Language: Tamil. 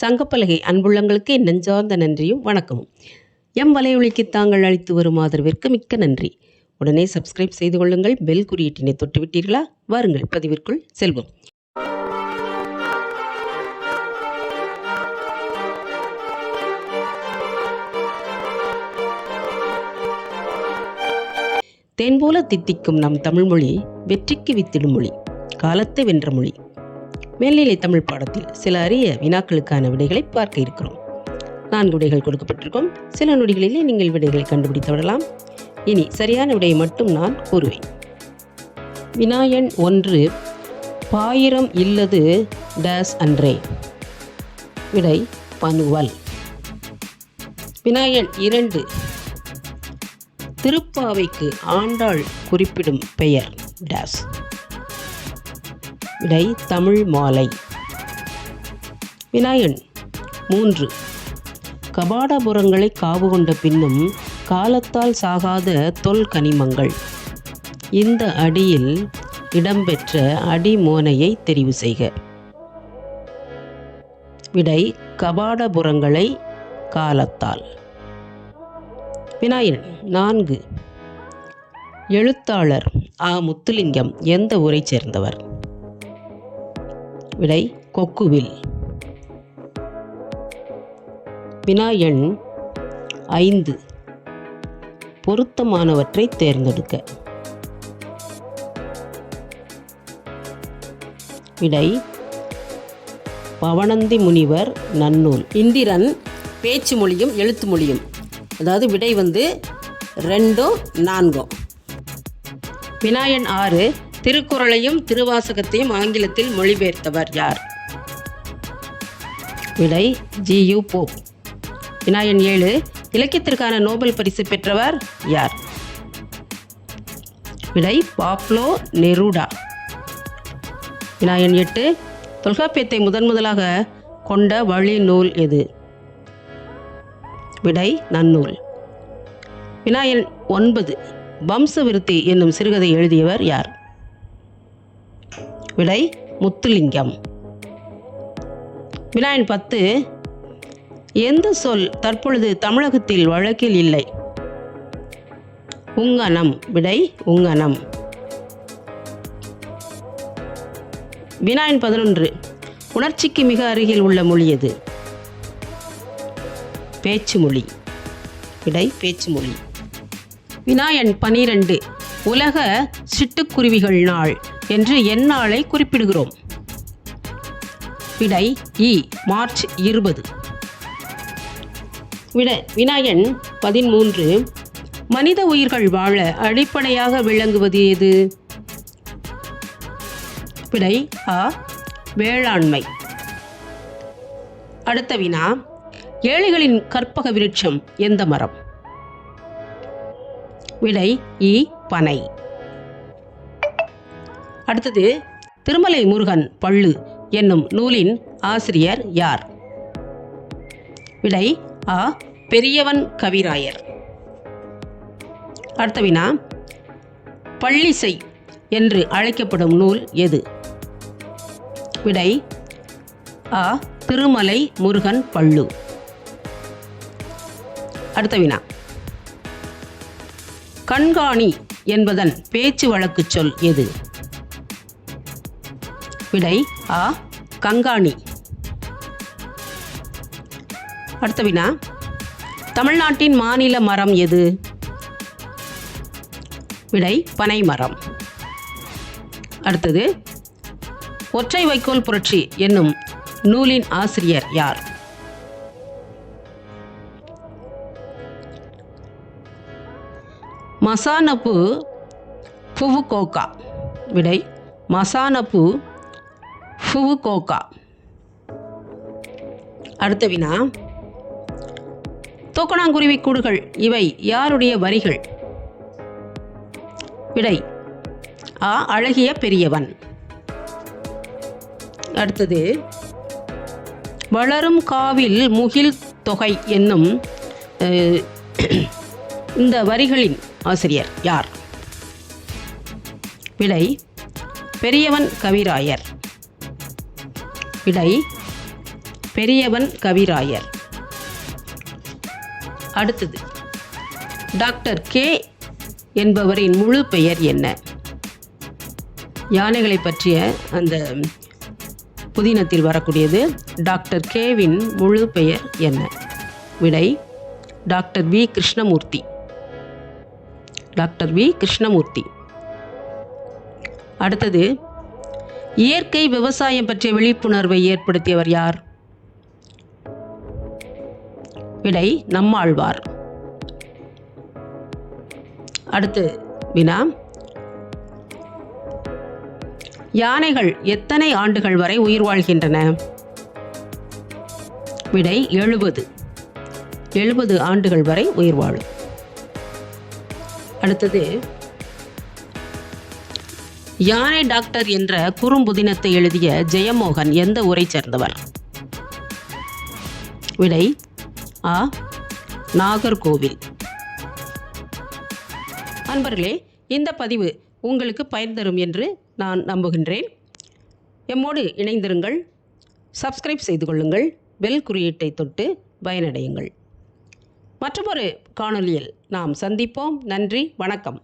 சங்கப்பலகை அன்புள்ளங்களுக்கு நெஞ்சார்ந்த நன்றியும் வணக்கமும். எம் வலையொலிக்கு தாங்கள் அளித்து வரும் ஆதரவிற்கு மிக்க நன்றி. உடனே சப்ஸ்கிரைப் செய்து கொள்ளுங்கள். பெல் குறியீட்டினை தொட்டுவிட்டீர்களா? வாருங்கள். பதிவிற்குள் செல்வோம். தேன்போல தித்திக்கும் நம் தமிழ்மொழி வெற்றிக்கு வித்திடும் மொழி. காலத்தை வென்ற மொழி. மேல்நிலை தமிழ் பாடத்தில் சில அரிய வினாக்களுக்கான விடைகளை பார்க்க இருக்கிறோம். நான்கு விடைகள் கொடுக்கப்பட்டிருக்கும். சில நொடிகளிலே நீங்கள் விடைகளை கண்டுபிடித்து விடலாம். இனி சரியான விடையை மட்டும் நான் கூறுவேன். வினாயன் ஒன்று பாயிரம் இல்லது டேஸ் அன்றே விடை பனுவல் வினாயன் இரண்டு திருப்பாவைக்கு ஆண்டாள் குறிப்பிடும் பெயர் டேஸ் விடை தமிழ் மாலை. வினாயன் மூன்று. கபாடபுரங்களை காவு கொண்ட பின்னும் காலத்தால் சாகாத தொல் கனிமங்கள். இந்த அடியில் இடம்பெற்ற அடிமோனையை தெரிவு செய்க. விடை கபாடபுரங்களை காலத்தால். வினாயன் நான்கு. எழுத்தாளர் ஆ முத்துலிங்கம் எந்த ஊரைச் சேர்ந்தவர்? விடை கொக்குவில். வினா எண் ஐந்து. பொருத்தமானவற்றை தேர்ந்தெடுக்க. விடை பவனந்தி முனிவர் நன்னூல். இந்திரன் பேச்சு மொழியும் எழுத்து மொழியும். அதாவது விடை வந்து ரெண்டும் நான்கும் வினாயன் ஆறு திருக்குறளையும் திருவாசகத்தையும் ஆங்கிலத்தில் மொழிபெயர்த்தவர் யார்? விடை ஜி. யு. போப் வினாயன் ஏழு. இலக்கியத்திற்கான நோபல் பரிசு பெற்றவர் யார்? விடை பாப்லோ நெருடா. வினாயன் எட்டு. தொல்காப்பியத்தை முதன் முதலாக கொண்ட வழி நூல் எது? விடை நன்னூல். வினாயன் ஒன்பது. வம்ச விருத்தி என்னும் சிறுகதை எழுதியவர் யார்? விடை முத்துலிங்கம். வினாயன் பத்து. எந்த சொல் தற்பொழுது தமிழகத்தில் வழக்கில் இல்லை? உங்கனம் விடை உங்கனம் வினாயின் பதினொன்று. உணர்ச்சிக்கு மிக அருகில் உள்ள மொழி எது? பேச்சு மொழி விடை பேச்சு மொழி வினாயன் பனிரெண்டு. உலக சிட்டுக்குருவிகள் நாள் என்று எந்நாளை குறிப்பிடுகிறோம். விடை இ மார்ச் இருபது. விட வினாயன் பதிமூன்று மனித உயிர்கள் வாழ அடிப்படையாக விளங்குவது எது விடை ஆ வேளாண்மை. அடுத்த வினா ஏழைகளின் கற்பக விருட்சம் எந்த மரம்? விடை இ பனை. அடுத்தது திருமலை முருகன் பள்ளு என்னும் நூலின் ஆசிரியர் யார்? விடை ஆ பெரியவன் கவிராயர். அடுத்த வினா பள்ளிசை என்று அழைக்கப்படும் நூல் எது? விடை ஆ திருமலை முருகன் பள்ளு. அடுத்த வினா கண்காணி என்பதன் பேச்சு வழக்கு சொல் எது? விடை ஆ கங்காணி. அடுத்த வினா தமிழ்நாட்டின் மாநில மரம் எது? விடை பனை மரம். அடுத்தது ஒற்றை வைக்கோல் புரட்சி என்னும் நூலின் ஆசிரியர் யார்? மசானப்பு ஃபுவுகோகா விடை மசானப்பு ஃபுவுகோகா அடுத்த வினா தூக்கணாங்குருவி கூடுகள் இவை யாருடைய வரிகள்? விடை ஆ அழகிய பெரியவன். அடுத்தது வளரும் காவில் முகில் தொகை என்னும் இந்த வரிகளின் ஆசிரியர் யார்? விடை பெரியவன் கவிராயர். விடை பெரியவன் கவிராயர். அடுத்தது டாக்டர் கே என்பவரின் முழு பெயர் என்ன? யானைகளை பற்றிய அந்த புதினத்தில் வரக்கூடியது டாக்டர் கேவின் முழு பெயர் என்ன? விடை doctor V Krishnamurthy. Doctor V. Krishnamurthy. அடுத்தது இயற்கை விவசாயம் பற்றிய விழிப்புணர்வை ஏற்படுத்தியவர் யார்? விடை நம்மாழ்வார். அடுத்து வினா. யானைகள் எத்தனை ஆண்டுகள் வரை உயிர் வாழ்கின்றன? விடை எழுபது. எழுபது ஆண்டுகள் வரை உயிர் வாழும். அடுத்தது யானை டாக்டர் என்ற குறும்புதினத்தை எழுதிய ஜெயமோகன் எந்த ஊரை சேர்ந்தவர்? விடை ஆ நாகர்கோவில். அன்பர்களே இந்த பதிவு உங்களுக்கு பயன் தரும் என்று நான் நம்புகின்றேன். எம்மோடு இணைந்திருங்கள். சப்ஸ்கிரைப் செய்து கொள்ளுங்கள். பெல் குறியீட்டை தொட்டு பயனடையுங்கள். மற்றொரு காணொலியில் நாம் சந்திப்போம். நன்றி வணக்கம்.